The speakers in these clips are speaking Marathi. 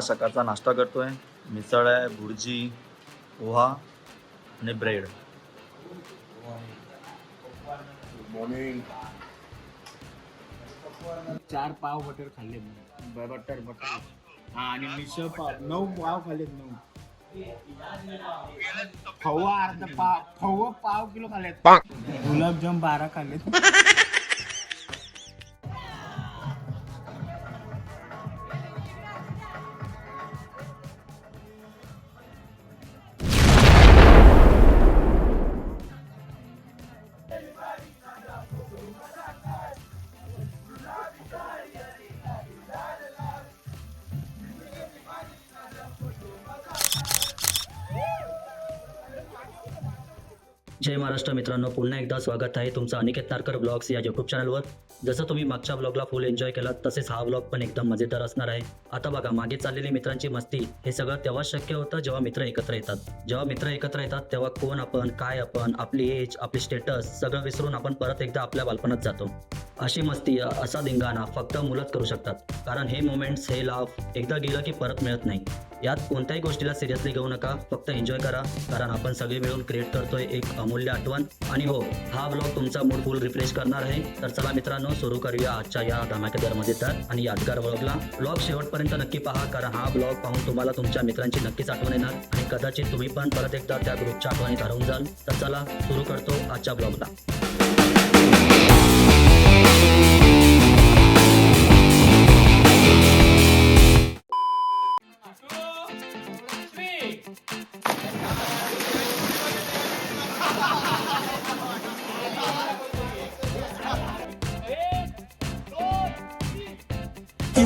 सकाळचा नाश्ता करतोय. मिसळ आहे भुर्जी पोहा आणि ब्रेड. मॉर्निंग चार पाव बटर खाल्ले मी. Butter butter. हा आणि मिसळ पाव नऊ पाव खाल्लेत नऊ फवा अर्धा पाव फव पाव किलो खाल्लेत. गुलाबजाम बारा खाल्लेत. जय महाराष्ट्र मित्रांनो पुन्हा एकदा स्वागत आहे तुमचं अनिकेत नारकर ब्लॉग्स या यूट्यूब चॅनलवर जसं तुम्ही मागच्या ब्लॉगला फुल एन्जॉय केला तसेच हा ब्लॉग पण एकदम मजेदार असणार आहे. आता बघा मागे चाललेली मित्रांची मस्ती हे सगळं तेव्हाच शक्य होतं जेव्हा मित्र एकत्र येतात. जेव्हा मित्र एकत्र येतात तेव्हा कोण आपण काय आपण आपली एज आपली स्टेटस सगळं विसरून आपण परत एकदा आपल्या बालपणात जातो. अशी मस्ती असा धिंगाणा फक्त मुलंच करू शकतात. कारण हे मोमेंट्स हे लाभ एकदा गेलं की परत मिळत नाही. यात कोणत्याही गोष्टीला सिरियसली घेऊ नका फक्त एन्जॉय करा. कारण आपण सगळे मिळून क्रिएट करतोय एक अमूल्य आठवण. आणि हो हा ब्लॉग तुमचा मूड फुल रिफ्रेश करणार आहे. तर चला मित्रांनो सुरू करूया आजच्या या धमाकेदार तर आणि यादगार ब्लॉगला ब्लॉग शेवटपर्यंत नक्की पहा कारण हा ब्लॉग पाहून तुम्हाला तुमच्या मित्रांची नक्कीच आठवण येणार. आणि कदाचित तुम्ही पण परत एकदा त्या ग्रुपच्या आठवणीत हरवून जाल. तर चला सुरू करतो आजच्या ब्लॉगला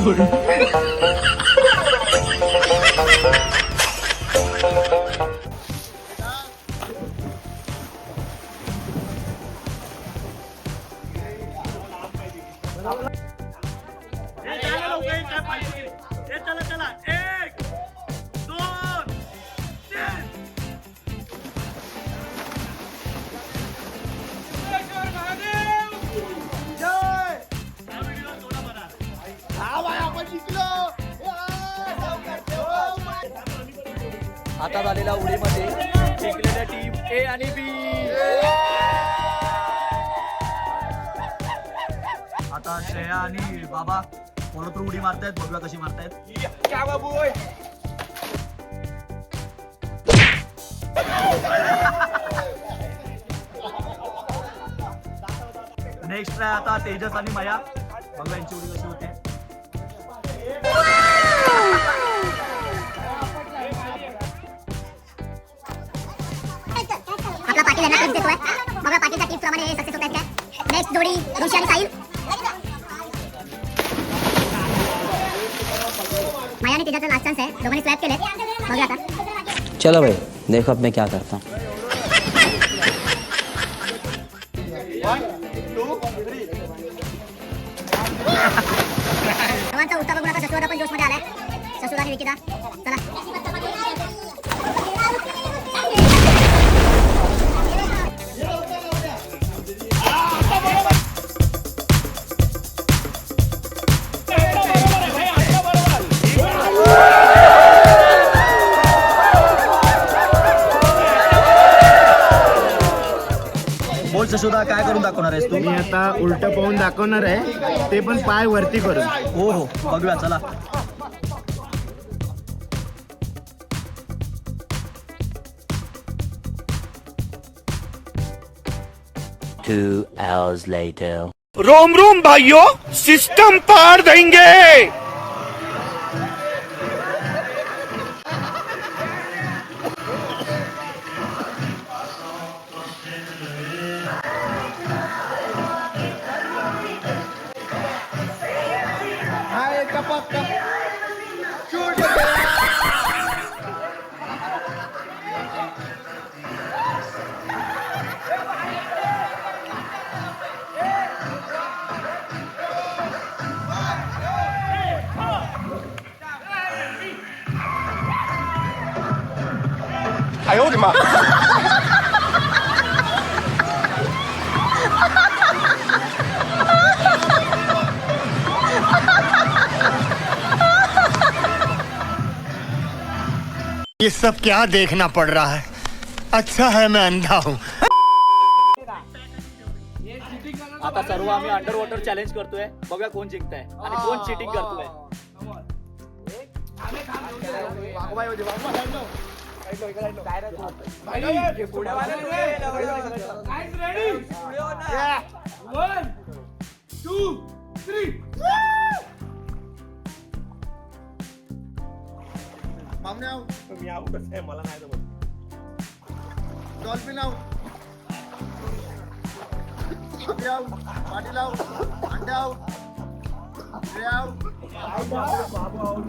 आता टीम ए आणि बी. आता श्रेया आणि बाबा कोणातर उडी मारतायत बघूया कशी मारतायत? नेक्स्ट आहे आता तेजस आणि माया. बघूया यांची उडी कशी होते? जोडी ऋषी आणि साहिल. माया आणि लास्ट चान्स आहे. दोघांनी स्वॅप केले आता. चलो भाई देखो अब मैं क्या करता हूँ. सर्वांचा उत्साह बघून आता शशुदा पण जोशमध्ये आलाय. शशुदा आणि विकिता चला. सुद्धा काय करून दाखवणार आहेस तू? मी आता उलट पाहून दाखवणार आहे. ते पण पाय वरती करून. हो हो. बघूया चला. Two hours later. रोम रोम भाइयों सिस्टम पार देंगे। 하지마 ये सब क्या देखना पड़ रहा है? अच्छा है मैं अंधा हूँ। आता सर्व आम्ही अंडर वॉटर चैलेंज करतोय बघा कोण आणि कोण करतोय टू थ्री तुम्ही आऊ कसं आहे मला नाही जमत डॉल्फिन आऊ आऊ पाटील आऊ अंडे बाबू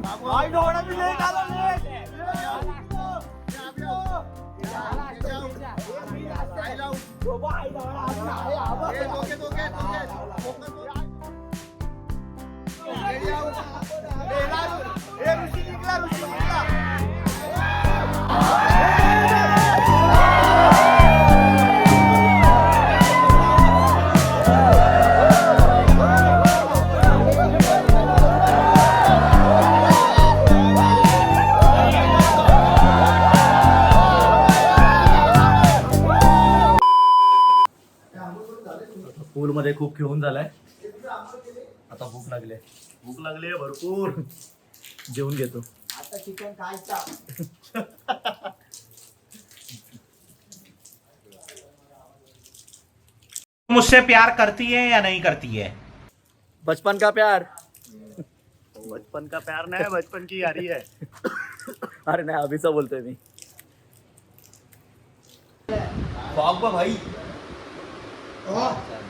बाबू Helal. Helal. Helal. Helal. खूप खेळून झालाय. आता भूक लागली भूक लागली भरपूर. जेवून घेतो. मुझसे प्यार करती है या नहीं करती है? बचपन का प्यार। बचपन का प्यार नाही बचपन की यारी है। अरे नहीं नाही अभिचा बोलतोय मी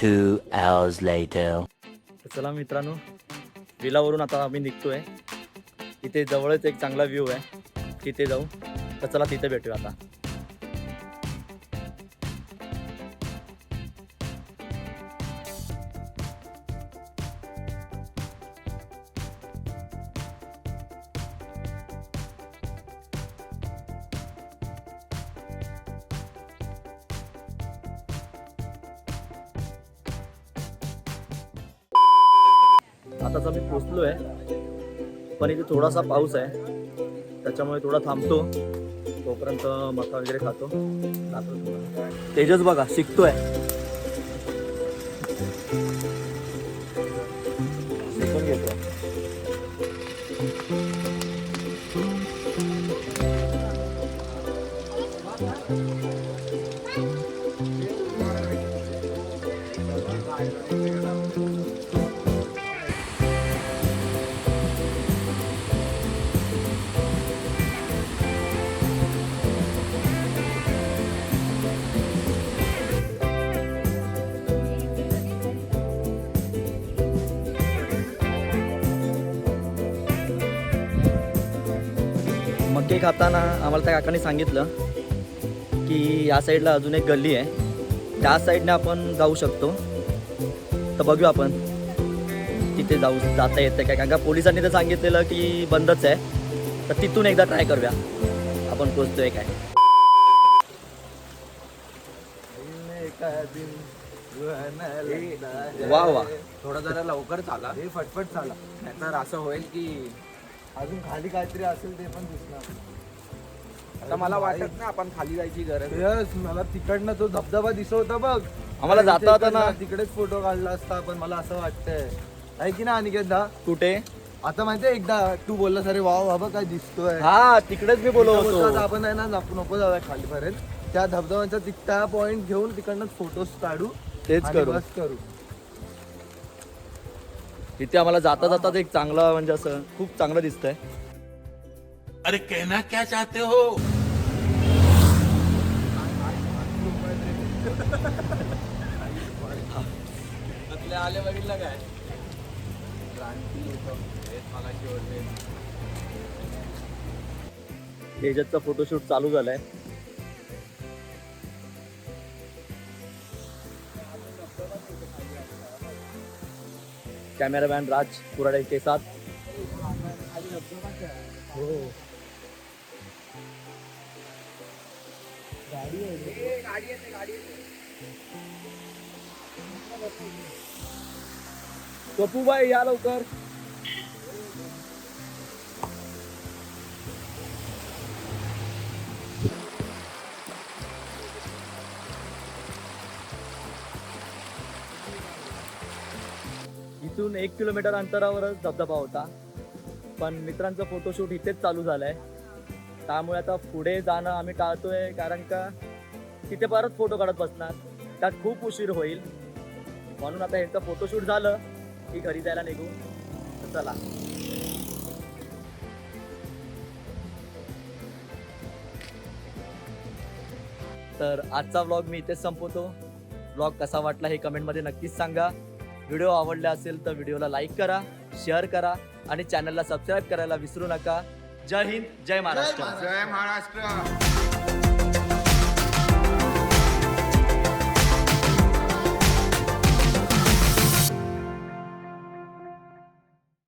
Two hours later. चला मित्रांनो विलावरून आता आम्ही निघतोय. इथे जवळच एक चांगला व्ह्यू आहे. तिथे जाऊ. तर चला तिथे भेटूया आता. आताच आम्ही पोचलो आहे पण इथे थोडासा पाऊस आहे. त्याच्यामुळे थोडा थांबतो. तोपर्यंत मका वगैरे खातो. तेजस बघा शिकतोय. मके खाताना आम्हाला त्या काकाने सांगितलं की या साईडला अजून एक गल्ली आहे. त्या साईडने आपण जाऊ शकतो. तर बघू आपण. तिथे जाऊ जाता येतं काय? कारण का पोलिसांनी तर सांगितलेलं की बंदच आहे. तर तिथून एकदा ट्राय करूया. आपण पोचतोय काय? वा वा. थोडा जरा लवकर चाला. हे फटफट चाला. नाहीतर असं होईल की अजून खाली काहीतरी असेल ते पण दिसणार. आता मला वाटत ना आपण खाली जायची गरज मला तिकडनं तो धबधबा दिसवता बघ. आम्हाला जाता जाता ना. तिकडेच फोटो काढला असता पण मला असं वाटतंय. आहे की ना अनिकेतदा? कुठे? आता माहितीये एकदा तू बोललास अरे वाव बाबा काय दिसतोय. हा तिकडेच मी बोलत होतो. आपण आहे ना नको नको जाऊया खालीपर्यंत. त्या धबधब्याचा तिकटा पॉइंट घेऊन तिकडनं फोटोज काढू तेच आणि करू. बस करू. तिथे आम्हाला जाता जाता एक चांगलं म्हणजे असं खूप चांगलं दिसतंय. अरे कहना क्या चाहते हो? आले बघितलं काय? तेजसचा फोटोशूट चालू झालाय कॅमेरामॅन राज कुराडे के साथ। हो बाई या लवकर इथून एक किलोमीटर अंतरावरच धबधबा होता. पण मित्रांचं फोटोशूट इथेच चालू झालंय. त्यामुळे आता पुढे जाणं आम्ही टाळतोय कारण का तिथे परत फोटो काढत बसणार. त्यात खूप उशीर होईल. म्हणून आता ह्यांचं फोटोशूट झालं की घरी जायला निघू. चला. तर आजचा व्लॉग मी इथेच संपवतो. व्लॉग कसा वाटला हे कमेंटमध्ये नक्कीच सांगा. व्हिडिओ आवडला असेल तर व्हिडिओला लाईक करा शेअर करा आणि चॅनलला सबस्क्राईब करायला विसरू नका. जय हिंद जय महाराष्ट्र. जय महाराष्ट्र.